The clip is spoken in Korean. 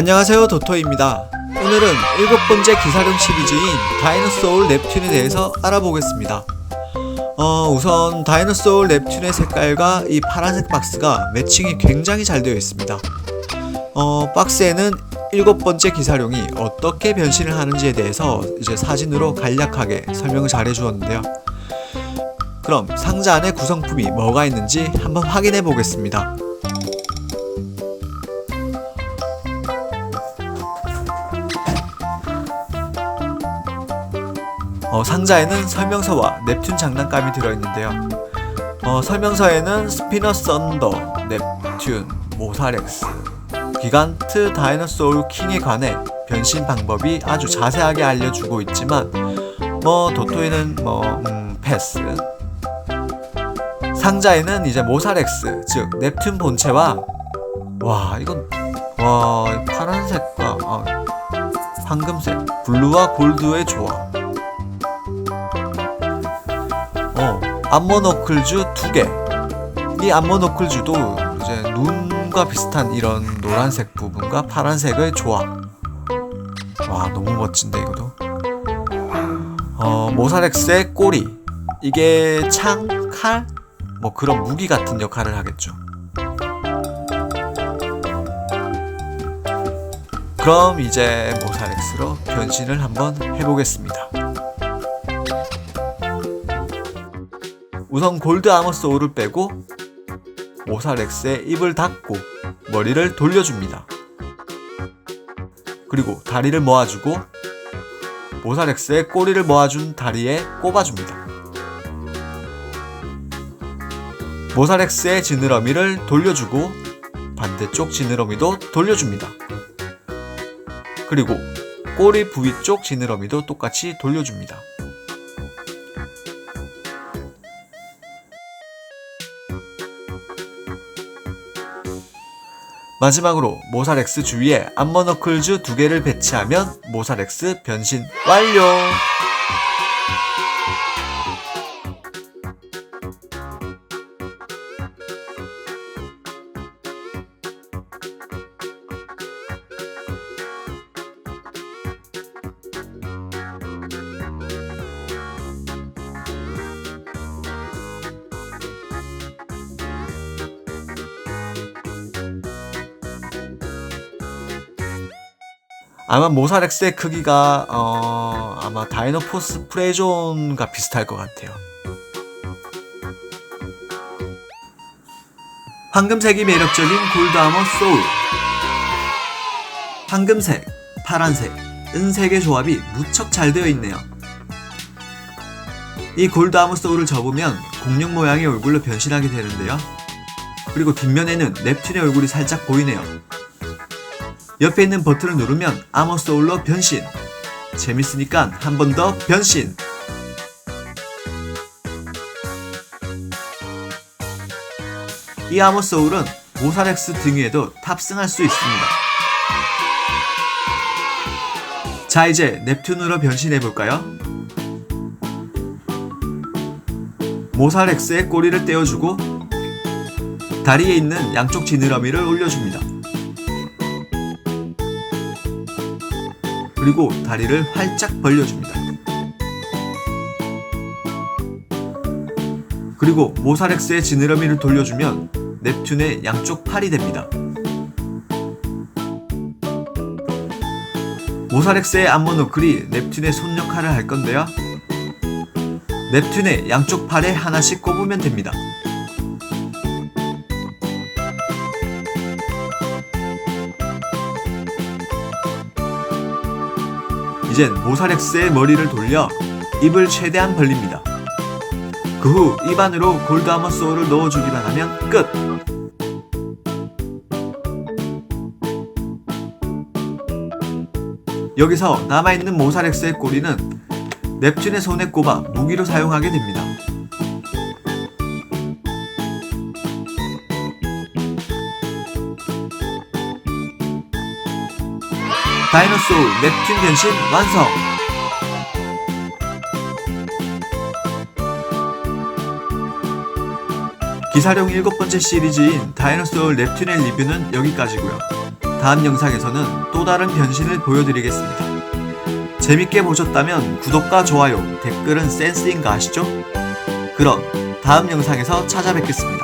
안녕하세요 도토입니다. 오늘은 일곱 번째 기사령 시리즈인 다이노소울 넵튠에 대해서 알아보겠습니다. 어, 우선 다이노소울 넵튠의 색깔과 이 파란색 박스가 매칭이 굉장히 잘 되어 있습니다. 어, 박스에는 일곱 번째 기사룡이 어떻게 변신을 하는지에 대해서 이제 사진으로 간략하게 설명을 잘 해주었는데요. 그럼 상자 안에 구성품이 뭐가 있는지 한번 확인해 보겠습니다. 어, 상자에는 설명서와 넵튠 장난감이 들어있는데요. 어, 설명서에는 스피너 썬더, 넵튠, 모사렉스, 기간트 다이너소울 킹에 관해 변신 방법이 아주 자세하게 알려주고 있지만 뭐 도토이는 뭐 음, 패스. 상자에는 이제 모사렉스, 즉 넵튠 본체와 와 이건 와 파란색과 아, 황금색, 블루와 골드의 조합. 암모노클주 두 개. 이 암모노클주도 이제 눈과 비슷한 이런 노란색 부분과 파란색의 조합. 와, 너무 멋진데 이거도. 어, 모사렉스의 꼬리. 이게 창, 칼, 뭐 그런 무기 같은 역할을 하겠죠. 그럼 이제 모사렉스로 변신을 한번 해보겠습니다. 우선 골드 아머 소울을 빼고 모사렉스의 입을 닫고 머리를 돌려줍니다. 그리고 다리를 모아주고 모사렉스의 꼬리를 모아준 다리에 꼽아줍니다. 모사렉스의 지느러미를 돌려주고 반대쪽 지느러미도 돌려줍니다. 그리고 꼬리 부위 쪽 지느러미도 똑같이 돌려줍니다. 마지막으로 모사렉스 주위에 암머너클즈 두 개를 배치하면 모사렉스 변신 완료! 아마 모사렉스의 크기가 어, 아마 다이노포스 프레존과 비슷할 것 같아요. 황금색이 매력적인 골드아머 소울. 황금색, 파란색, 은색의 조합이 무척 잘 되어 있네요. 이 골드아머 소울을 접으면 공룡 모양의 얼굴로 변신하게 되는데요. 그리고 뒷면에는 넵튠의 얼굴이 살짝 보이네요. 옆에 있는 버튼을 누르면 아머 소울로 변신. 재밌으니까 한 번 더 변신. 이 아머 소울은 모사렉스 등위에도 탑승할 수 있습니다. 자 이제 넵튠으로 변신해 볼까요? 모사렉스의 꼬리를 떼어주고 다리에 있는 양쪽 지느러미를 올려줍니다. 그리고 다리를 활짝 벌려줍니다. 그리고 모사렉스의 지느러미를 돌려주면 넵튠의 양쪽 팔이 됩니다. 모사렉스의 암모노클이 넵튠의 손 역할을 할 건데요. 넵튠의 양쪽 팔에 하나씩 꼽으면 됩니다. 이젠 모사렉스의 머리를 돌려 입을 최대한 벌립니다. 그 후 입 안으로 골드아머 소울을 넣어주기만 하면 끝! 여기서 남아있는 모사렉스의 꼬리는 넵튠의 손에 꼽아 무기로 사용하게 됩니다. 다이노소울 넵튠 변신 완성! 기사령 일곱 번째 시리즈인 다이노소울 넵튠의 리뷰는 여기까지고요. 다음 영상에서는 또 다른 변신을 보여드리겠습니다. 재밌게 보셨다면 구독과 좋아요, 댓글은 센스인 거 아시죠? 그럼 다음 영상에서 찾아뵙겠습니다.